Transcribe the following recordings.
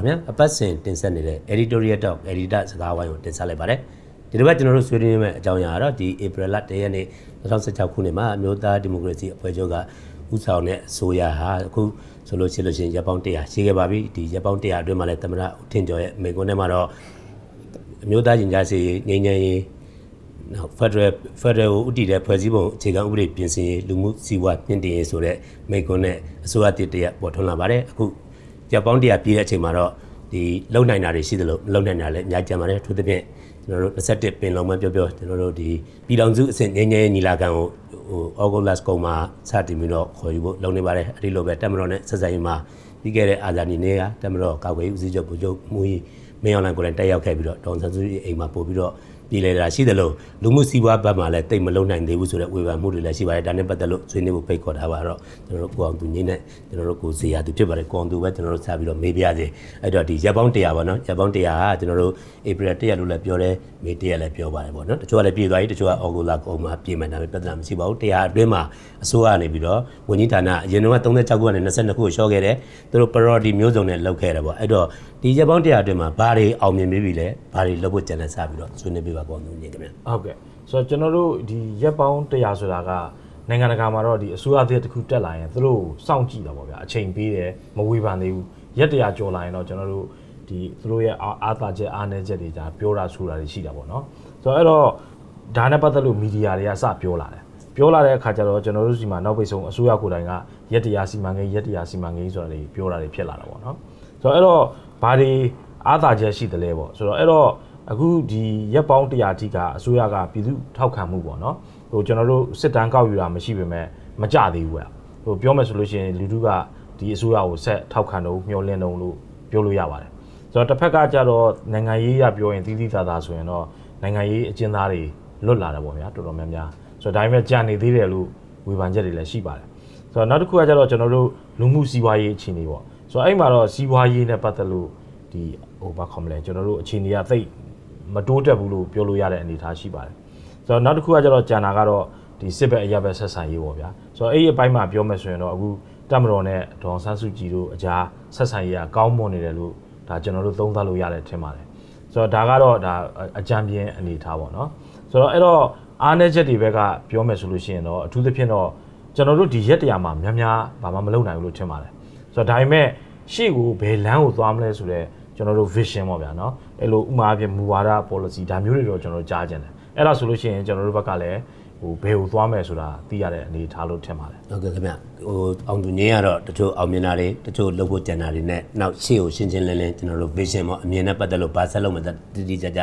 ခင်ဗျာအပတ်စဉ်တင်ဆက်နေတဲ့ editorial talk editor စကားဝိုင်းကိုတင်ဆက်လိုက်ပါတယ်ဒီတစ်ပတ်ကျွန်တော်တို့ဆွေးနွေးမယ့်အကြောင်းအရာကတော့ဒီ April လ1ရက်နေ့2016ခုနှစ်မှာအမျိုးသားဒီမိုကရေစီအဖွဲ့ချုပ်ကဥဆောင်တဲ့အစိုးရဟာအခုဆိုလို့ရှိလို့ရှိရင်ရပ်ပေါင်း100ရှိခဲ့ပါပြီဒီရပ်ပေါင်း100အတွင်းမှာလည်းသမ္မတဦးထင်ကျော်ရဲ့မိန့်ခွန်းထဲမှာတော့အမျိုးသားရင်ကြားစီငြိမ်းချမ်းရေးနောက် Federal Federal ကိုဥတည်တဲ့ဖွဲ့စည်းပုံအခြေခံဥပဒေပြင်ဆင်ရေးလူမှုစီးပွားမြင့်တင်ရေးဆိုတဲ့မိန့်ခွန်းနဲ့အစိုးရတည်တရက်ပေါ်ထွန်းလာပါတယ်အခု ကြောက်ပေါင်းတရားပြည့်တဲ့အချိန်မှာတော့ဒီလုံနိုင်တာတွေရှိသလိုမလုံနိုင်တာလည်းအများကြီးကြံပါတယ်သူသဖြင့်ကျွန်တော်တို့21ပင်လုံမှပြောပြောကျွန်တော်တို့ဒီပြည်တော်စုအဆင့်ငင်းငယ်ညီလာခံကိုဟိုအော်ဂိုလတ်ကုံမှာစတင်ပြီးတော့ခေါ်ယူဖို့လုပ်နေပါတယ်အဲဒီလိုပဲတက်မတော်နဲ့ဆက်ဆံရေးမှာပြီးခဲ့တဲ့အာဇာနည်နေ့ကတက်မတော်ကောက်ွယ်ဦးစီးချုပ်ဗိုလ်ချုပ်မှုကြီးမင်းအောင်လှိုင်ကိုယ်တိုင်တက်ရောက်ခဲ့ပြီးတော့ဒေါန်ဆန်စုကြည်အိမ်မှာပို့ပြီးတော့ ပြည်လဲတာရှိတယ်လို့လူမှုစီးပွားဘက်မှာလည်းတိတ်မလုံနိုင်သေးဘူးဆိုတဲ့ဝေဖန်မှုတွေလည်းရှိပါတယ်ဒါနဲ့ပတ်သက်လို့ဆွေးနွေးဖို့ဖိတ်ခေါ်ထားပါတော့ကျွန်တော်တို့ကိုအောင်သူငင်းနဲ့ကျွန်တော်တို့ကိုစီယာသူဖြစ်ပါတယ်ကိုအောင်သူပဲကျွန်တော်တို့စပြီးတော့မေးပြစေအဲ့တော့ဒီရက်ပေါင်း100ပါနော်ရက်ပေါင်း100ဟာကျွန်တော်တို့ဧပြီ100လို့လည်းပြောတယ်မေ100လည်းပြောပါတယ်ပေါ့နော်တချို့ကလည်းပြည်သွားပြီတချို့ကအော်ဂိုလာကုန်းမှာပြည်မှန်တာပဲပြဿနာမရှိပါဘူး100အတွင်းမှာအစိုးရကနေပြီးတော့ဝန်ကြီးဌာနအရင်တော့36ခုကနေ22ခုကိုရှော့ခဲ့တယ်သူတို့ priority မျိုးစုံနဲ့လုပ်ခဲ့တယ်ပေါ့အဲ့တော့ ဒီရက်ပေါင်း100အတွင်းမှာဘာတွေအောင်မြင်ပြီးပြီလဲဘာတွေလုပ်ဖို့ကြံလက်စပြီးတော့ဆွေးနွေးပြပါကောင်းသူငင်းခင်ဗျာဟုတ်ကဲ့ဆိုတော့ကျွန်တော်တို့ဒီရက်ပေါင်း100ဆိုတာကနိုင်ငံတကာမှာတော့ဒီအစိုးရသစ်တစ်ခုတက်လာရင်သူတို့စောင့်ကြည့်တာပေါ့ဗျာအချိန်ပေးတယ်မဝေဖန်သေးဘူးရက်100ကျော်လာရင်တော့ကျွန်တော်တို့ဒီသူတို့ရဲ့အာအာသာချက်အားနည်းချက်တွေじゃပြောတာဆိုတာတွေရှိတာပေါ့နော်ဆိုတော့အဲ့တော့ဒါနဲ့ပတ်သက်လို့မီဒီယာတွေကစပြောလာတယ်ပြောလာတဲ့အခါကျတော့ကျွန်တော်တို့စီမှာနောက်ပိတ်ဆုံးအစိုးရကိုယ်တိုင်ကရက်100စီမံကိန်းရက်100စီမံကိန်းဆိုတာတွေပြောတာတွေဖြစ်လာတာပေါ့နော်ဆိုတော့အဲ့တော့ ဘာတွေအာသာချက်ရှိတယ်လဲပေါ့ဆိုတော့အဲ့တော့အခုဒီရက်ပေါင်း100အထိကအစိုးရကပြည်သူထောက်ခံမှုပေါ့နော်ဟိုကျွန်တော်တို့စစ်တမ်းကောက်ယူတာမရှိပေမဲ့မကြသေးဘူးอ่ะဟိုပြောမယ်ဆိုလို့ရှိရင်လူထုကဒီအစိုးရကိုဆက်ထောက်ခံတော့မျှော်လင့်တော့လို့ပြောလို့ရပါတယ်ဆိုတော့တစ်ဖက်ကကြတော့နိုင်ငံရေးရပြောရင်တီးတီးသားသားဆိုရင်တော့နိုင်ငံရေးအကျဉ်းသားတွေလွတ်လာတယ်ပေါ့ဗျာတော်တော်များများဆိုတော့ဒါပေမဲ့ကြာနေသေးတယ်လို့ဝေဖန်ချက်တွေလည်းရှိပါတယ်ဆိုတော့နောက်တစ်ခုကကြတော့ကျွန်တော်တို့လူမှုစီးပွားရေးအခြေအနေပေါ့ ဆိုတော့အဲ့မှာတော့စီးပွားရေးနဲ့ပတ်သက်လို့ဒီဟိုဘာခေါ်မလဲကျွန်တော်တို့အခြေအနေကသိပ်မတိုးတက်ဘူးလို့ပြောလို့ရတဲ့အနေအထားရှိပါတယ်ဆိုတော့နောက်တစ်ခုကကျတော့ဂျန်နာကတော့ဒီစစ်ဘက်အရက်ဘက်ဆက်ဆံရေးပေါ့ဗျာဆိုတော့အဲ့ဒီအပိုင်းမှာပြောမယ်ဆိုရင်တော့အခုတက်မတော်နဲ့ဒေါန်ဆန်းစုကြည်တို့အကြားဆက်ဆံရေးကကောင်းမွန်နေတယ်လို့ဒါကျွန်တော်တို့သုံးသပ်လို့ရတယ်ထင်ပါတယ်ဆိုတော့ဒါကတော့ဒါအကြံပြင်းအနေအထားပေါ့နော်ဆိုတော့အဲ့တော့အားနည်းချက်တွေဘက်ကပြောမယ်ဆိုလို့ရှိရင်တော့အထူးသဖြင့်တော့ကျွန်တော်တို့ဒီရက်တရာမှာများများဘာမှမလုပ်နိုင်ဘူးလို့ထင်ပါတယ် ဆိုတော့ဒါပေမဲ့ရှေ့ကိုဘယ်လမ်းကိုသွားမလဲဆိုတော့ကျွန်တော်တို့ vision ပေါ့ဗျာနော်အဲ့လိုဥမာအပြင်မူဝါဒ policy ဒါမျိုးတွေတော့ကျွန်တော်တို့ကြားကြတယ်အဲ့ဒါဆိုလို့ရှိရင်ကျွန်တော်တို့ဘက်ကလည်းဟိုဘယ်ကိုသွားမယ်ဆိုတာသိရတဲ့အနေထားလို့ထင်ပါတယ်ဟုတ်ကဲ့ခင်ဗျဟိုအောင်သူငင်းကတော့တချို့အောင်မြင်တာတွေတချို့လုပ်ဖို့ကြံတာတွေနဲ့နောက်ရှေ့ကိုရှင်းချင်းလင်းလင်းကျွန်တော်တို့ vision ပေါ့အမြင်နဲ့ပတ်သက်လို့ဘာဆက်လုပ်မလဲတိတိကျကျ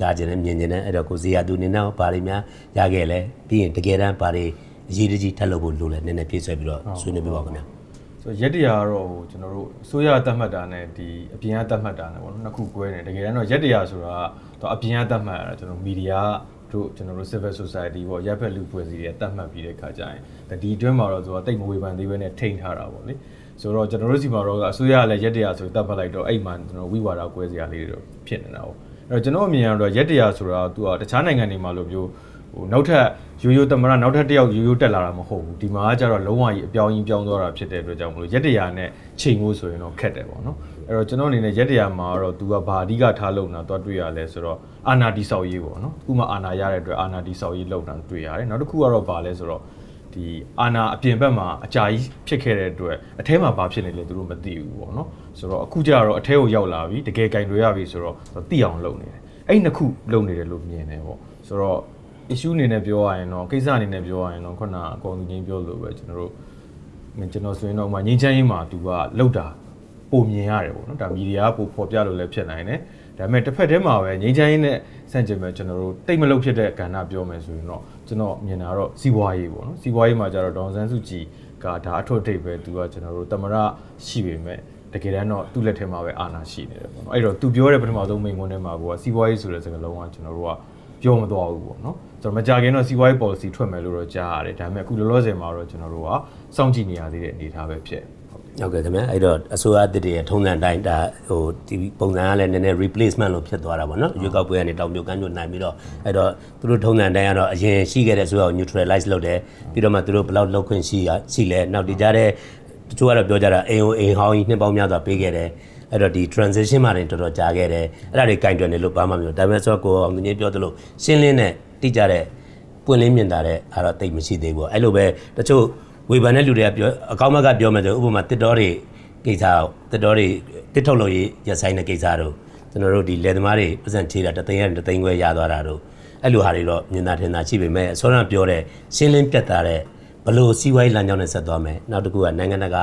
ကြားကျင်တယ်မြင်ကျင်တယ်အဲ့တော့ကိုဇေယျသူနေနဲ့ဘာတွေများရခဲ့လဲပြီးရင်တကယ်တမ်းဘာတွေအရေးတကြီးထပ်လုပ်ဖို့လိုလဲနည်းနည်းပြည့်စုံပြီးတော့ဆွေးနွေးပြပါဦးခင်ဗျ ဆိုတော့ရက်တရာကတော့ဟိုကျွန်တော်တို့အစိုးရတတ်မှတ်တာနဲ့ဒီအပြင်ကတတ်မှတ်တာနဲ့ပေါ့နော်နှစ်ခုကွဲနေတယ်တကယ်တမ်းတော့ရက်တရာဆိုတာတော့အပြင်ကတတ်မှတ်ရတာကျွန်တော်မီဒီယာတို့ကျွန်တော်တို့ civil society ပေါ့ရပ်ဖက်လူဖွဲ့စည်းတွေတတ်မှတ်ပြီးတဲ့ခါကျရင်ဒီအတွင်းမှာတော့သူကတိတ်မဝေဖန်သေးဘဲနဲ့ထိန်းထားတာပေါ့လေဆိုတော့ကျွန်တော်တို့စီမှာတော့အစိုးရကလည်းရက်တရာဆိုတတ်မှတ်လိုက်တော့အဲ့မှာကျွန်တော်ဝိဝါဒကွဲစရာလေးတွေတော့ဖြစ်နေတာပေါ့အဲ့တော့ကျွန်တော်အမြင်ကတော့ရက်တရာဆိုတာသူကတခြားနိုင်ငံတွေမှာလို့မျိုး ဟိုနောက်ထပ်ရိုးရိုးတမရနောက်ထပ်တစ်ယောက်ရိုးရိုးတက်လာတာမဟုတ်ဘူးဒီမှာကကျတော့လုံးဝကြီးအပြောင်းကြီးပြောင်းသွားတာဖြစ်တဲ့အတွက်ကြောင့်မလို့ရက်တရာနဲ့ချိန်ဖို့ဆိုရင်တော့ခက်တယ်ပေါ့နော်အဲ့တော့ကျွန်တော်အနေနဲ့ရက်တရာမှာတော့သူကဘာအဓိကထားလုံတာတော့တွေ့ရလဲဆိုတော့အာနာတိဆောက်ရေးပေါ့နော်အခုမှအာနာရတဲ့အတွက်အာနာတိဆောက်ရေးလုံတာတွေ့ရတယ်နောက်တစ်ခုကတော့ဘာလဲဆိုတော့ဒီအာနာအပြင်ဘက်မှာအကြာကြီးဖြစ်ခဲ့တဲ့အတွက်အထဲမှာဘာဖြစ်နေလဲသူတို့မသိဘူးပေါ့နော်ဆိုတော့အခုကျတော့အထဲကိုရောက်လာပြီတကယ်ကင်တွေရပြီဆိုတော့သိအောင်လုပ်နေတယ်အဲ့နှစ်ခုလုပ်နေတယ်လို့မြင်တယ်ပေါ့ဆိုတော့ issue အနေနဲ့ပြောရရင်တော့ကိစ္စအနေနဲ့ပြောရရင်တော့ခုနအကောင်သူချင်းပြောလို့ပဲကျွန်တော်တို့ကျွန်တော်ဆိုရင်တော့မှငင်းချမ်းရေးမှာသူကလောက်တာပုံမြင်ရတယ်ပေါ့နော်ဒါမီဒီယာကပုံဖော်ပြလို့လည်းဖြစ်နိုင်တယ်ဒါပေမဲ့တစ်ဖက်တည်းမှာပဲငင်းချမ်းရေးနဲ့ဆန့်ကျင်မဲ့ကျွန်တော်တို့တိတ်မလုဖြစ်တဲ့ကဏ္ဍပြောမယ်ဆိုရင်တော့ကျွန်တော်မြင်တာတော့စီးပွားရေးပေါ့နော်စီးပွားရေးမှာကျတော့ဒေါန်ဆန်းစုကြည်ကဒါအထွတ်အထိပ်ပဲသူကကျွန်တော်တို့တမရရှိပေမဲ့တကယ်တမ်းတော့သူ့လက်ထဲမှာပဲအာဏာရှိနေတယ်ပေါ့နော်အဲ့တော့သူပြောတဲ့ပထမဆုံးမိန့်ခွန်းထဲမှာကစီးပွားရေးဆိုတဲ့စကားလုံးကကျွန်တော်တို့ကပြောမသွားဘူးပေါ့နော် ကျွန်တော်မကြခင်တော့စီးပွားရေး policy ထွက်မယ်လို့တော့ကြားရတယ်ဒါပေမဲ့အခုလောလောဆယ်မှာတော့ကျွန်တော်တို့ကစောင့်ကြည့်နေရသေးတဲ့အနေအထားပဲဖြစ်ဟုတ်ကဲ့ဟုတ်ကဲ့ခင်ဗျအဲ့တော့အစိုးရတစ်တည်းရဲ့ထုံးစံတိုင်းဒါဟိုဒီပုံစံကလည်းနည်းနည်း replacement လို့ဖြစ်သွားတာပေါ့နော်ရွေးကောက်ပွဲကနေတောင်ပြိုကမ်းပြိုနိုင်ပြီးတော့အဲ့တော့သူတို့ထုံးစံတိုင်းကတော့အရင်ရှိခဲ့တဲ့အစိုးရကို neutralize လုပ်တယ်ပြီးတော့မှသူတို့ဘယ်လောက်လောက်ခွင့်ရှိရရှိလဲနောက်ဒီကြတဲ့တချို့ကတော့ပြောကြတာအိမ်ဟိုအိမ်ဟောင်းကြီးနှစ်ပေါင်းများစွာပေးခဲ့တယ်အဲ့တော့ဒီ transition မှာတင်တော်တော်ကြာခဲ့တယ်အဲ့ဒါတွေကင်တွယ်နေလို့ဘာမှမပြောဒါပေမဲ့ဆိုတော့ကိုအောင်သူကြီးပြောသလိုရှင်းလင်းတဲ့ တိကျတဲ့ပွင့်လင်းမြင်သာတဲ့အားတော့တိတ်မရှိသေးဘူးပေါ့အဲ့လိုပဲတချို့ဝေဖန်တဲ့လူတွေကပြောအကောင်းဘက်ကပြောမယ်ဆိုဥပမာတစ်တော်တွေကိစ္စတစ်တော်တွေတစ်ထုတ်လို့ရရဆိုင်တဲ့ကိစ္စတို့ကျွန်တော်တို့ဒီလယ်သမားတွေပတ်စံချေးတာတသိန်းရတသိန်းခွဲရသွားတာတို့အဲ့လိုဟာတွေတော့မြင်သာထင်သာရှိပေမဲ့အစောကပြောတဲ့ရှင်းလင်းပြတ်သားတဲ့ဘလို့စီးပွားရေးလမ်းကြောင်းနဲ့ဆက်သွားမယ်နောက်တစ်ခုကနိုင်ငံတကာ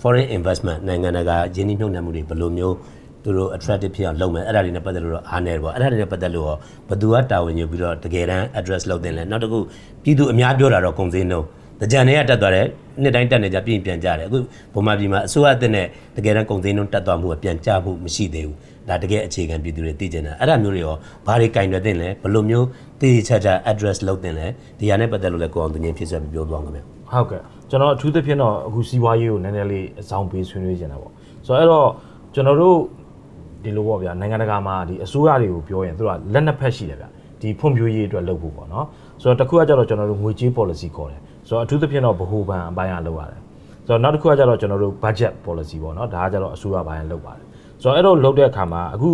foreign investment နိုင်ငံတကာယင်းနှိမ့်နှံမှုတွေဘယ်လိုမျိုး သူတို့ attractive ဖြစ်အောင်လုပ်မယ်အဲ့ဒါတွေနဲ့ပတ်သက်လို့တော့အားနေတယ်ပေါ့အဲ့ဒါတွေနဲ့ပတ်သက်လို့ရောဘယ်သူကတာဝန်ယူပြီးတော့တကယ်တမ်း address လုပ်တင်လဲနောက်တစ်ခုပြည်သူအများပြောတာတော့ကုန်စည်နှုန်းတကြံတွေကတက်သွားတယ်နှစ်တိုင်းတက်နေကြပြင်ပြန်ကြတယ်အခုဗမာပြည်မှာအစိုးရအသစ်နဲ့တကယ်တမ်းကုန်စည်နှုန်းတက်သွားမှုကပြန်ကျမှုမရှိသေးဘူးဒါတကယ်အခြေခံပြည်သူတွေသိကျင်တာအဲ့ဒါမျိုးတွေရောဘာတွေကင်တွယ်တင်လဲဘယ်လိုမျိုးတည်ချာချာ address လုပ်တင်လဲဒီဟာနဲ့ပတ်သက်လို့လည်းကိုအောင်သူငင်းဖြစ်ဆက်ပြီးပြောသွားမှာဗျဟုတ်ကဲ့ကျွန်တော်အထူးသဖြင့်တော့အခုစီးပွားရေးကိုနည်းနည်းလေးအဆောင်ပေးဆွေးနွေးနေတာပေါ့ဆိုတော့အဲ့တော့ကျွန်တော်တို့ ဒီလိုပေါ့ဗျာနိုင်ငံတကာမှာဒီအစိုးရတွေကိုပြောရင်သူကလက်နှစ်ဖက်ရှိတယ်ဗျဒီဖွံ့ဖြိုးရေးအတွက်လုပ်ဖို့ပေါ့နော်ဆိုတော့တစ်ခုကကြတော့ကျွန်တော်တို့ငွေကြေး policy ခေါ်တယ်ဆိုတော့အထူးသဖြင့်တော့ဗဟိုဘဏ်အပိုင်းကလုပ်ရတယ်ဆိုတော့နောက်တစ်ခုကကြတော့ကျွန်တော်တို့ budget policy ပေါ့နော်ဒါကကြတော့အစိုးရဘိုင်းလုပ်ပါတယ်ဆိုတော့အဲ့တော့လုပ်တဲ့အခါမှာအခု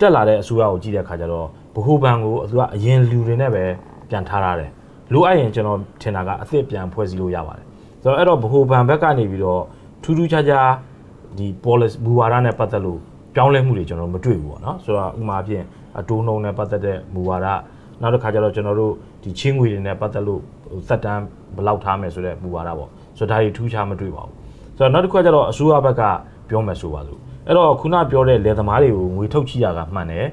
တက်လာတဲ့အစိုးရကိုကြည့်တဲ့အခါကျတော့ဗဟိုဘဏ်ကိုသူကအရင်လူတွေနဲ့ပဲပြန်ထားရတယ်လိုအပ်ရင်ကျွန်တော်ထင်တာကအသစ်ပြန်ဖွဲ့စည်းလို့ရပါတယ်ဆိုတော့အဲ့တော့ဗဟိုဘဏ်ဘက်ကနေပြီးတော့ထူးထူးခြားခြားဒီ policy ဘူဝါဒနဲ့ပတ်သက်လို့ ပြောင်းလဲမှုတွေကျွန်တော်မတွေ့ဘူးပေါ့နော်ဆိုတော့ဥပမာအဖြစ်အတိုးနှုံနဲ့ပတ်သက်တဲ့မူဝါဒနောက်တစ်ခါကျတော့ကျွန်တော်တို့ဒီချင်းငွေတွေနဲ့ပတ်သက်လို့စက်တန်းဘယ်လောက်ထားမယ်ဆိုတဲ့မူဝါဒပေါ့ဆိုတော့ဒါတွေထူးခြားမတွေ့ပါဘူးဆိုတော့နောက်တစ်ခုကကျတော့အစိုးရဘက်ကပြောမယ်ဆိုပါစို့အဲ့တော့ခုနပြောတဲ့လယ်သမားတွေကိုငွေထုတ်ချီတာကမှန်တယ်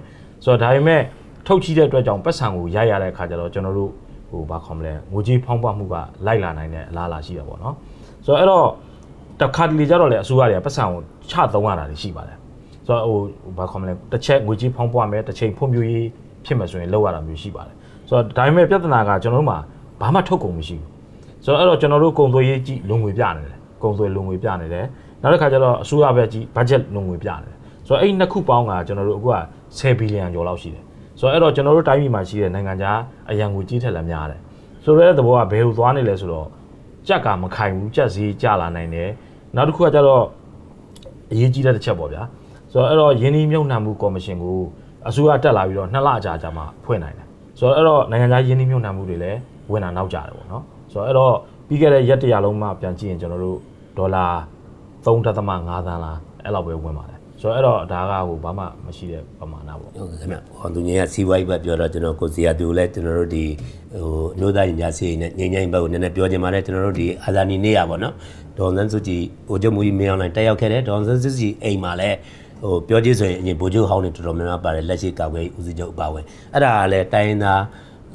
ဆိုတော့ဒါပေမဲ့ထုတ်ချီတဲ့အတွက်ကြောင့်ပတ်စံကိုရရတဲ့အခါကျတော့ကျွန်တော်တို့ဟိုဘာခေါ်မလဲငွေကြေးဖောင်းပွားမှုကလိုက်လာနိုင်တဲ့အလားအလာရှိတာပေါ့နော်ဆိုတော့အဲ့တော့တစ်ခါတလေကျတော့လေအစိုးရတွေကပတ်စံကိုချသုံးရတာတွေရှိပါတယ် ဆိုတော့ဟိုဘာခေါ်မလဲတစ်ချက်ငွေကြေးဖောင်းပွားမယ်တစ်ချိန်ဖွံ့ဖြိုးရေးဖြစ်မယ်ဆိုရင်လောက်ရတာမျိုးရှိပါတယ်ဆိုတော့ဒါပေမဲ့ပြဿနာကကျွန်တော်တို့မှာဘာမှထုတ်ကုန်မရှိဘူးဆိုတော့အဲ့တော့ကျွန်တော်တို့ကုံသွေးရေးကြည့်လုံငွေပြနေတယ်ကုံသွေးလုံငွေပြနေတယ်နောက်တစ်ခါကျတော့အစိုးရဘက်ကြည့် budget လုံငွေပြနေတယ်ဆိုတော့အဲ့ဒီနှစ်ခုပေါင်းကကျွန်တော်တို့အခုက10ဘီလီယံကျော်လောက်ရှိတယ်ဆိုတော့အဲ့တော့ကျွန်တော်တို့တိုင်းပြည်မှာရှိတဲ့နိုင်ငံခြားအရန်ငွေကြီးထက်လည်းများတယ်ဆိုတော့အဲ့သဘောကဘယ်လိုသွားနေလဲဆိုတော့ကြက်ကမခိုင်ဘူးကြက်စည်းကြလာနိုင်တယ်နောက်တစ်ခုကကျတော့အရေးကြီးတဲ့တစ်ချက်ပေါ့ဗျာ ဆိုတော့အဲ့တော့ယင်းဒီမြုံနှံမှုကော်မရှင်ကိုအစိုးရတက်လာပြီးတော့နှစ်လကြာကြာမှဖွဲ့နိုင်တယ်ဆိုတော့အဲ့တော့နိုင်ငံခြားယင်းဒီမြုံနှံမှုတွေလည်းဝင်တာနောက်ကြတယ်ပေါ့နော်ဆိုတော့အဲ့တော့ပြီးခဲ့တဲ့ရက်တရာလုံးမှပြန်ကြည့်ရင်ကျွန်တော်တို့ဒေါ်လာ3.5သန်းလားအဲ့လောက်ပဲဝင်ပါတယ်ဆိုတော့အဲ့တော့ဒါကဟိုဘာမှမရှိတဲ့ပမာဏပေါ့ဟုတ်ကဲ့ခင်ဗျဟောသူငယ်ကစီးပွားရေးဘက်ပြောတော့ကျွန်တော်ကိုစီယာသူလည်းကျွန်တော်တို့ဒီဟိုအမျိုးသားရင်ကြားစီနဲ့ငိမ့်ငိမ့်ဘက်ကိုနည်းနည်းပြောချင်ပါတယ်ကျွန်တော်တို့ဒီအာဇာနည်နေ့ရပါတော့ဒေါန်ဆန်းစုကြည်ဗိုလ်ချုပ်မူကြီးမင်းအောင်လှိုင်တက်ရောက်ခဲ့တယ်ဒေါန်ဆန်းစုကြည်အိမ်မှာလည်း ဟိုပြောကြည့်ဆိုရင်အရင်ဗိုလ်ချုပ်ဟောင်းတွေတော်တော်များများပါတယ်လက်ရှိကာကွယ်ဦးစီးချုပ်အပါဝင်အဲ့ဒါကလည်းတိုင်းရင်းသား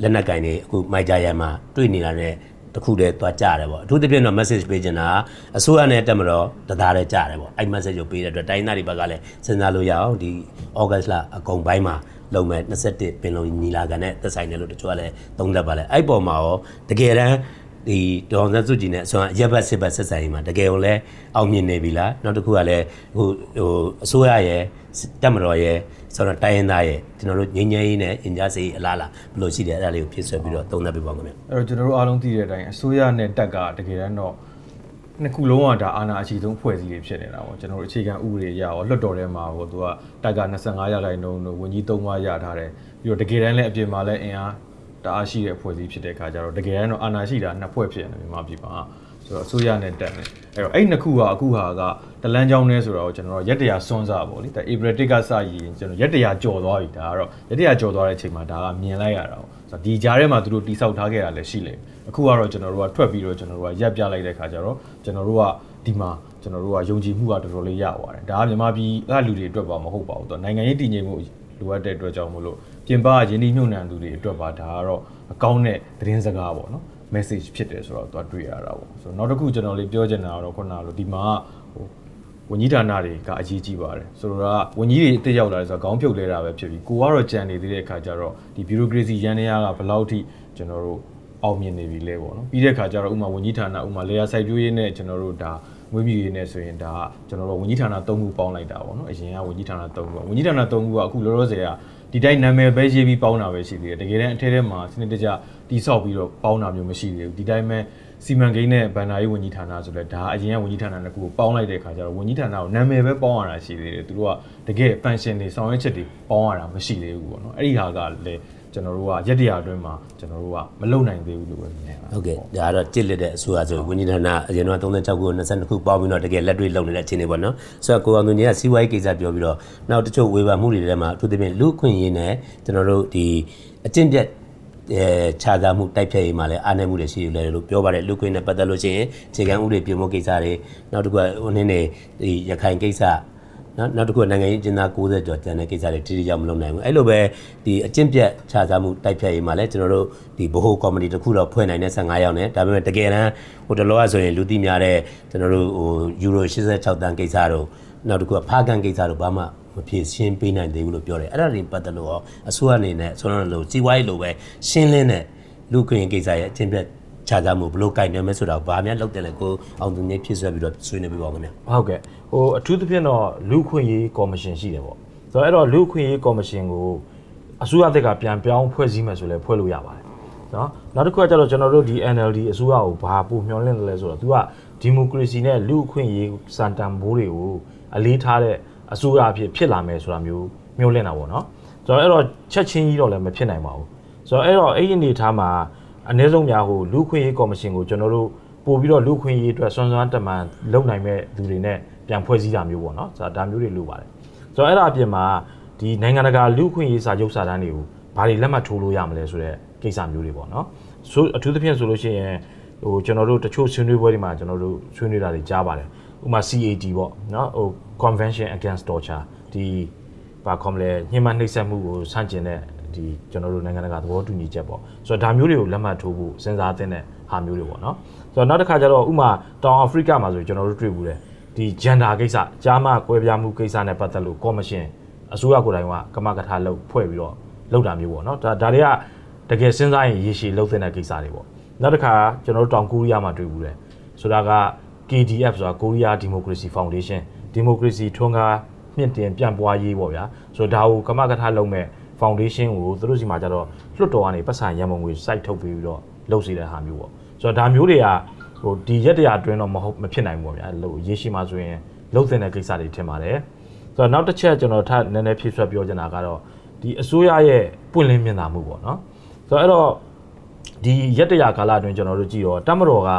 လက်နက်ကင်တွေအခုမိုက်ကြရန်မှာတွေ့နေတာနဲ့တစ်ခုတည်းသွားကြတယ်ပေါ့အထူးသဖြင့်တော့ message ပေးချင်တာအစိုးရနဲ့တက်မတော်တသားတည်းကြတယ်ပေါ့အဲ့ message ကိုပေးတဲ့အတွက်တိုင်းသားတွေဘက်ကလည်းစဉ်းစားလို့ရအောင်ဒီ August လအကုန်ပိုင်းမှာလုံမဲ့21ပင်လုံညီလာခံနဲ့သက်ဆိုင်တယ်လို့တချို့ကလည်းသုံးသပ်ပါလေအဲ့ပေါ်မှာရောတကယ်တမ်း ဒီဒေါ်ဆန်းစုကြည်နဲ့အစွမ်းရက်ဘတ်စစ်ဘတ်ဆက်ဆံရေးမှာတကယ်ကိုလည်းအောင်မြင်နေပြီလားနောက်တစ်ခုကလည်းဟိုဟိုအစိုးရရဲ့တက်မတော်ရဲ့ဆိုတော့တိုင်းရင်းသားရဲ့ကျွန်တော်တို့ငြိမ်းချမ်းရေးနဲ့အင်ဂျာစီအလားလားဘယ်လိုရှိတယ်အဲ့ဒါလေးကိုဖြစ်ဆွဲပြီးတော့သုံးသပ်ပြပါဦးခင်ဗျအဲ့တော့ကျွန်တော်တို့အားလုံးသိတဲ့အတိုင်းအစိုးရနဲ့တက်ကတကယ်တမ်းတော့နှစ်ခုလုံးကဒါအာဏာအရှိဆုံးဖွဲ့စည်းတွေဖြစ်နေတာပေါ့ကျွန်တော်တို့အခြေခံဥပဒေရရောလွတ်တော်ထဲမှာဟိုသူကတက်က25ရာခိုင်နှုန်းတို့ဝန်ကြီး3ပါးရထားတယ်ပြီးတော့တကယ်တမ်းလည်းအပြင်မှာလည်းအင်အား တအားရှိတဲ့ဖွဲ့စည်းဖြစ်တဲ့အခါကျတော့တကယ်တမ်းတော့အာဏာရှိတာနှစ်ဖွဲ့ဖြစ်နေတယ်မြန်မာပြည်မှာဆိုတော့အစိုးရနဲ့တက်နေအဲ့တော့အဲ့နှစ်ခုကအခုဟာကတလန်းချောင်းနဲ့ဆိုတော့ကျွန်တော်တို့ရက်တရာစွန်းစားပေါ့လေဒါ April 1ကစရည်ကျွန်တော်ရက်တရာကြော်သွားပြီဒါကတော့ရက်တရာကြော်သွားတဲ့အချိန်မှာဒါကမြင်လိုက်ရတာပေါ့ဆိုတော့ဒီကြားထဲမှာသူတို့တိဆောက်ထားခဲ့တာလည်းရှိလေအခုကတော့ကျွန်တော်တို့ကထွက်ပြီးတော့ကျွန်တော်တို့ကရက်ပြလိုက်တဲ့ခါကျတော့ကျွန်တော်တို့ကဒီမှာကျွန်တော်တို့ကယုံကြည်မှုကတော်တော်လေးရပါတယ်ဒါကမြန်မာပြည်ကလူတွေအတွက်ပါမဟုတ်ပါဘူးတော့နိုင်ငံရေးတည်ငြိမ်မှုလိုအပ်တဲ့အတွက်ကြောင့်မို့လို့ ပြင်ပရင်းနှီးမြှုပ်နှံသူတွေအတွက်ပါဒါကတော့အကောင်းတဲ့သတင်းစကားပေါ့နော် message ဖြစ်တယ်ဆိုတော့သူကတွေ့ရတာပေါ့ဆိုတော့နောက်တစ်ခုကျွန်တော်လေးပြောချင်တာကတော့ခုနကလိုဒီမှာဟိုဝန်ကြီးဌာနတွေကအရေးကြီးပါတယ်ဆိုတော့ကဝန်ကြီးတွေအစ်ရောက်လာတယ်ဆိုတော့ခေါင်းဖြုတ်လဲတာပဲဖြစ်ပြီးကိုကတော့ကြံနေသေးတဲ့အခါကျတော့ဒီ bureaucracy ရန်နေရကဘယ်လောက်ထိကျွန်တော်တို့အောင်မြင်နေပြီလဲပေါ့နော်ပြီးတဲ့အခါကျတော့ဥမာဝန်ကြီးဌာနဥမာလေယာစိုက်ပျိုးရေးနဲ့ကျွန်တော်တို့ဒါမွေးမြူရေးနဲ့ဆိုရင်ဒါကကျွန်တော်တို့ဝန်ကြီးဌာန၃ခုပေါင်းလိုက်တာပေါ့နော်အရင်ကဝန်ကြီးဌာန၃ခုဝန်ကြီးဌာန၃ခုကအခုလောလောဆယ်က ဒီတိုင်းနာမည်ပဲရေးပြီးပေါင်းတာပဲရှိသေးတယ်တကယ်တမ်းအထက်ထဲမှာစနစ်တကျတိဆောက်ပြီးတော့ပေါင်းတာမျိုးမရှိသေးဘူးဒီတိုင်းပဲစီမံကိန်းနဲ့ဗန်နာရေးဝန်ကြီးဌာနဆိုလဲဒါအရင်ကဝန်ကြီးဌာနတစ်ခုကိုပေါင်းလိုက်တဲ့ခါကျတော့ဝန်ကြီးဌာနကိုနာမည်ပဲပေါင်းရတာရှိသေးတယ်သူတို့ကတကယ် function တွေဆောင်ရွက်ချက်တွေပေါင်းရတာမရှိသေးဘူးပေါ့နော်အဲ့ဒီဟာကလည်း ကျွန်တော်တို့ကရက်တရာအတွင်းမှာကျွန်တော်တို့ကမလုံနိုင်သေးဘူးလို့ပဲမြင်ပါတယ်ဟုတ်ကဲ့ဒါကတော့ကြစ်လက်တဲ့အစိုးရဆိုဝန်ကြီးဌာနအရင်တော့36ခု22ခုပေါင်းပြီးတော့တကယ်လက်တွေ့လုပ်နေတဲ့အခြေအနေပေါ့နော်ဆိုတော့ကိုအောင်သူကြီးကစီးပွားရေးကိစ္စပြောပြီးတော့နောက်တချို့ဝေဖန်မှုတွေထဲမှာအထူးသဖြင့်လူ့အခွင့်အရေးနဲ့ကျွန်တော်တို့ဒီအကျင့်ပြတ်အဲခြားစားမှုတိုက်ဖြတ်ရေးမှာလည်းအားနည်းမှုတွေရှိတယ်လို့ပြောပါတယ်လူ့ခွင့်နဲ့ပတ်သက်လို့ရှိရင်ခြေကမ်းဥပဒေပြုမှုကိစ္စတွေနောက်တစ်ခုကဟိုနည်းနေဒီရခိုင်ကိစ္စ နော်နောက်တစ်ခုကနိုင်ငံရေးကျင်းသား60ကျော်ကျန်တဲ့ကိစ္စတွေတိတိကျကျမလုပ်နိုင်ဘူးအဲ့လိုပဲဒီအကျင့်ပြတ်ခြားစားမှုတိုက်ဖြတ်ရေးမှာလည်းကျွန်တော်တို့ဒီဘ ਹੁ ကော်မတီတစ်ခုတော့ဖွဲ့နိုင်တဲ့15ရောက်နဲ့ဒါပေမဲ့တကယ်တမ်းဟိုတလောကဆိုရင်လူသိများတဲ့ကျွန်တော်တို့ဟိုယူရို86တန်းကိစ္စတို့နောက်တစ်ခုကဖားကန်ကိစ္စတို့ဘာမှမဖြစ်ရှင်းပေးနိုင်သေးဘူးလို့ပြောတယ်အဲ့ဒါတွေပတ်သက်လို့ရောအစိုးရအနေနဲ့ဆိုတော့လို့စီးပွားရေးလိုပဲရှင်းလင်းတဲ့လူခွင့်ရေးကိစ္စရဲ့အကျင့်ပြတ် ခြားစားမှုဘယ်လို့ကင်တယ်မဲဆိုတာကိုဘာများလုပ်တယ်လဲကိုအောင်သူနေဖြစ်ဆွဲပြီးတော့ဆွေးနွေးပြပါဦးခင်ဗျာဟုတ်ကဲ့ဟိုအထူးသဖြင့်တော့လူခွင့်ရေးကော်မရှင်ရှိတယ်ပေါ့ဆိုတော့အဲ့တော့လူခွင့်ရေးကော်မရှင်ကိုအစိုးရတက်ကပြန်ပြောင်းဖွဲ့စည်းမယ်ဆိုလဲဖွဲ့လို့ရပါတယ်နော်နောက်တစ်ခုကကျတော့ကျွန်တော်တို့ဒီ NLD အစိုးရကိုဘာပို့မျှော်လင့်တယ်လဲဆိုတော့သူကဒီမိုကရေစီနဲ့လူခွင့်ရေးစံတန်ဘိုးတွေကိုအလေးထားတဲ့အစိုးရအဖြစ်ဖြစ်လာမယ်ဆိုတာမျိုးမျှော်လင့်တာပေါ့နော်ဆိုတော့အဲ့တော့ချက်ချင်းကြီးတော့လည်းမဖြစ်နိုင်ပါဘူးဆိုတော့အဲ့တော့အဲ့ဒီအနေထားမှာ အနည်းဆုံးများဟိုလူခွင့်ရေးကော်မရှင်ကိုကျွန်တော်တို့ပို့ပြီးတော့လူခွင့်ရေးအတွက်စွမ်းစွမ်းတမန်လုပ်နိုင်မဲ့သူတွေနဲ့ပြန်ဖွဲ့စည်းတာမျိုးပေါ့နော်ဆိုတော့ဒါမျိုးတွေလုပ်ပါတယ်ဆိုတော့အဲ့ဒါအပြင်မှာဒီနိုင်ငံတကာလူခွင့်ရေးစာချုပ်စာတမ်းတွေကိုဘာတွေလက်မှတ်ထိုးလို့ရမလဲဆိုတဲ့ကိစ္စမျိုးတွေပေါ့နော်ဆိုအထူးသဖြင့်ဆိုလို့ရှိရင်ဟိုကျွန်တော်တို့တချို့ဆွေးနွေးပွဲတွေမှာကျွန်တော်တို့ဆွေးနွေးတာတွေကြားပါတယ်ဥပမာ CAT ပေါ့နော်ဟို Convention Against Torture ဒီဘာခေါ်မလဲညှဉ်းပန်းနှိပ်စက်မှုကိုဆန့်ကျင်တဲ့ ဒီကျွန်တော်တို့နိုင်ငံတကာသဘောတူညီချက်ပေါ့ဆိုတော့ဒါမျိုးတွေကိုလက်မှတ်ထိုးဖို့စဉ်းစားသင့်တဲ့ဟာမျိုးတွေပေါ့နော်ဆိုတော့နောက်တစ်ခါကျတော့ဥပမာတောင်အာဖရိကမှာဆိုကျွန်တော်တို့တွေ့ဘူးတယ်ဒီ gender ကိစ္စကြားမကွဲပြားမှုကိစ္စနဲ့ပတ်သက်လို့ commission အစိုးရကိုယ်တိုင်ကကမကထာလုပ်ဖွဲ့ပြီးတော့လုပ်တာမျိုးပေါ့နော်ဒါဒါတွေကတကယ်စဉ်းစားရင်ရေရှည်လုပ်သင့်တဲ့ကိစ္စတွေပေါ့နောက်တစ်ခါကျွန်တော်တို့တောင်ကိုရီးယားမှာတွေ့ဘူးတယ်ဆိုတာက KDF ဆိုတာ Korea Democracy Foundation Democracy ထွန်းကားမြင့်တင်ပြန့်ပွားရေးပေါ့ဗျာဆိုတော့ဒါကိုကမကထာလုပ်မဲ့ foundation ကိုသူတို့စီမှာကျတော့လွှတ်တော်ကနေပတ်စံရန်ပုံငွေစိုက်ထုတ်ပြီးတော့လုပ်စီတဲ့ဟာမျိုးပေါ့ဆိုတော့ဒါမျိုးတွေကဟိုဒီရက်တရာအတွင်းတော့မဟုတ်မဖြစ်နိုင်ဘူးပေါ့ဗျာလို့ရေရှည်မှာဆိုရင်လုပ်သင့်တဲ့ကိစ္စတွေထင်ပါတယ်ဆိုတော့နောက်တစ်ချက်ကျွန်တော်ထပ်နည်းနည်းဖြည့်ဆွတ်ပြောချင်တာကတော့ဒီအစိုးရရဲ့ပွင့်လင်းမြင်သာမှုပေါ့နော်ဆိုတော့အဲ့တော့ဒီရက်တရာကာလအတွင်းကျွန်တော်တို့ကြည့်တော့တမတော်က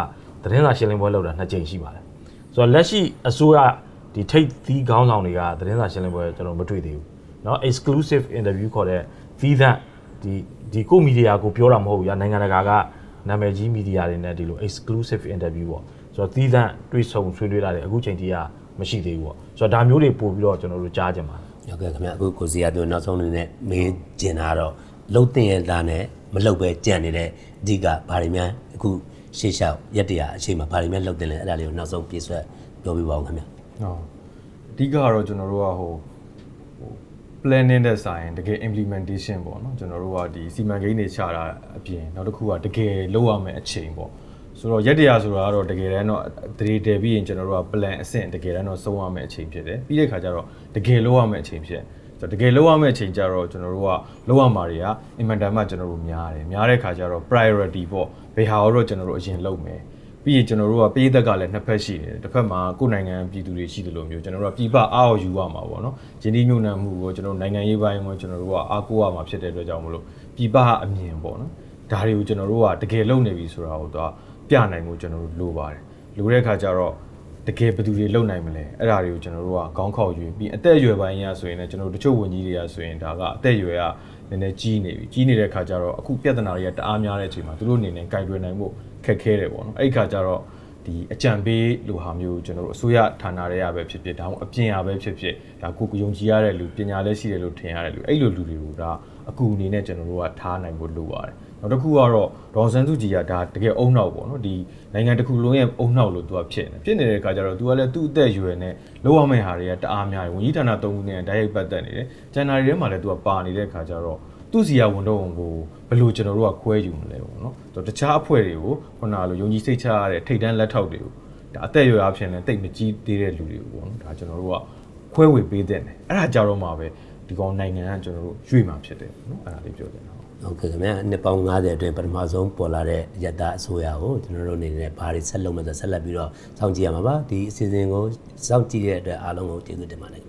သတင်းစာရှင်းလင်းပွဲလုပ်တာနှစ်ကြိမ်ရှိပါတယ်ဆိုတော့လက်ရှိအစိုးရဒီထိတ်သီးခေါင်းဆောင်တွေကသတင်းစာရှင်းလင်းပွဲကျွန်တော်မတွေ့သေးဘူး เนาะ exclusive interview ခေါ်တဲ့သီးသန့်ဒီဒီကိုမီဒီယာကိုပြောတာမဟုတ်ဘူးညာနိုင်ငံတကာကနာမည်ကြီးမီဒီယာတွေနဲ့ဒီလို exclusive interview ပေါ့ဆိုတော့သီးသန့်တွေ့ဆုံဆွေးနွေးတာတွေအခုချိန်ထိကမရှိသေးဘူးပေါ့ဆိုတော့ဒါမျိုးတွေပို့ပြီးတော့ကျွန်တော်တို့ကြားကြမှာ ဟုတ်ကဲ့ခင်ဗျအခုကိုစီယာတို့နောက်ဆုံးအနေနဲ့မေးကျင်တာတော့လှုပ်တင်ရတာနဲ့မလှုပ်ပဲကြံ့နေတဲ့အဓိကဘာတွေများအခုရှေ့လျှောက်ရက်တရာအချိန်မှာဘာတွေများလှုပ်တင်လဲအဲ့ဒါလေးကိုနောက်ဆုံးပြည့်စွက်ပြောပြပါဦးခင်ဗျ ဟုတ်အဓိကကတော့ကျွန်တော်တို့ကဟိုဟို planning တဲ့ဆိုင်တကယ် implementation ပေါ့နော်ကျွန်တော်တို့ကဒီစီမံကိန်းတွေချတာအပြင်နောက်တစ်ခုကတကယ်လုပ်ရမယ့်အချိန်ပေါ့ဆိုတော့ရက်တရာဆိုတာကတော့တကယ်တမ်းတော့တရေတယ်ပြီးရင်ကျွန်တော်တို့က plan အဆင့်တကယ်တမ်းတော့စုံရမယ့်အချိန်ဖြစ်တယ်ပြီးတဲ့ခါကျတော့တကယ်လုပ်ရမယ့်အချိန်ဖြစ်ဆိုတော့တကယ်လုပ်ရမယ့်အချိန်ကျတော့ကျွန်တော်တို့ကလုပ်ရမှာတွေကအင်မတန်မှကျွန်တော်တို့များတယ်များတဲ့ခါကျတော့ priority ပေါ့ဘယ်ဟာတော့ကျွန်တော်တို့အရင်လုပ်မယ် ပြီးရင်ကျွန်တော်တို့ကပြည်သက်ကလည်းနှစ်ဖက်ရှိတယ်တစ်ဖက်မှာကိုယ်နိုင်ငံပြည်သူတွေရှိတယ်လို့မျိုးကျွန်တော်တို့ကပြည်ပအားကိုယူရမှာပေါ့နော်ယင်းဒီညွန့်နှံမှုကိုကျွန်တော်တို့နိုင်ငံရေးပိုင်းကိုကျွန်တော်တို့ကအားကိုးရမှာဖြစ်တဲ့အတွက်ကြောင့်မလို့ပြည်ပအမြင်ပေါ့နော်ဒါတွေကိုကျွန်တော်တို့ကတကယ်လုပ်နေပြီဆိုတာကိုတော့ပြနိုင်ကိုကျွန်တော်တို့လိုပါတယ်လိုတဲ့အခါကျတော့တကယ်ဘယ်သူတွေလုပ်နိုင်မလဲအဲ့ဒါတွေကိုကျွန်တော်တို့ကခေါင်းခေါက်ယူပြီးအသက်အရွယ်ပိုင်းရဆိုရင်လည်းကျွန်တော်တို့တချို့ဝန်ကြီးတွေကဆိုရင်ဒါကအသက်အရွယ်ကနည်းနည်းကြီးနေပြီကြီးနေတဲ့အခါကျတော့အခုပြဿနာတွေကတအားများတဲ့အချိန်မှာသူတို့အနေနဲ့ကြိုက်တွယ်နိုင်ဖို့ ခက်ခဲတယ်ပေါ့နော်အဲ့ဒီခါကျတော့ဒီအကြံပေးလိုဟာမျိုးကျွန်တော်တို့အစိုးရဌာနတွေကပဲဖြစ်ဖြစ်ဒါမှမဟုတ်အပြင်ရပဲဖြစ်ဖြစ်ဒါကိုကိုယုံကြည်ရတဲ့လူပညာလည်းရှိတယ်လို့ထင်ရတဲ့လူအဲ့လိုလူတွေကိုဒါအကူအနေနဲ့ကျွန်တော်တို့ကထားနိုင်ဖို့လိုပါတယ်နောက်တစ်ခုကတော့ဒေါန်ဆန်စုကြည်ကဒါတကယ်အုံနောက်ပေါ့နော်ဒီနိုင်ငံတစ်ခုလုံးရဲ့အုံနောက်လို့သူကဖြစ်နေဖြစ်နေတဲ့အခါကျတော့သူကလည်းသူ့အသက်အရွယ်နဲ့လောက်ရမယ့်ဟာတွေကတအားများတယ်ဝန်ကြီးဌာန၃ခုနဲ့ဓာတ်ရိုက်ပတ်သက်နေတယ်ဂျန်နာရီထဲမှာလည်းသူကပါနေတဲ့အခါကျတော့ သူ့စီရဝန်တော့ကိုဘယ်လိုကျွန်တော်တို့ကခွဲယူမလဲပေါ့နော်တခြားအဖွဲ့တွေကိုခုနလိုယုံကြည်စိတ်ချရတဲ့ထိတ်တန်းလက်ထောက်တွေကိုဒါအသက်အရွယ်အဖြစ်နဲ့တိတ်မကြီးသေးတဲ့လူတွေကိုပေါ့နော်ဒါကျွန်တော်တို့ကခွဲဝေပေးတဲ့တယ်အဲ့ဒါကြတော့မှပဲဒီကောင်နိုင်ငံကကျွန်တော်တို့ရွေ့မှာဖြစ်တယ်ပေါ့နော်အဲ့ဒါလေးပြောချင်တာဟုတ်ကဲ့ခင်ဗျာနှစ်ပေါင်း90အတွင်းပထမဆုံးပေါ်လာတဲ့ရတအစိုးရကိုကျွန်တော်တို့အနေနဲ့ဘာတွေဆက်လုပ်မလဲဆက်လက်ပြီးတော့စောင့်ကြည့်ရမှာပါဒီအစီအစဉ်ကိုစောင့်ကြည့်ရတဲ့အတွက်အားလုံးကိုကျေးဇူးတင်ပါတယ်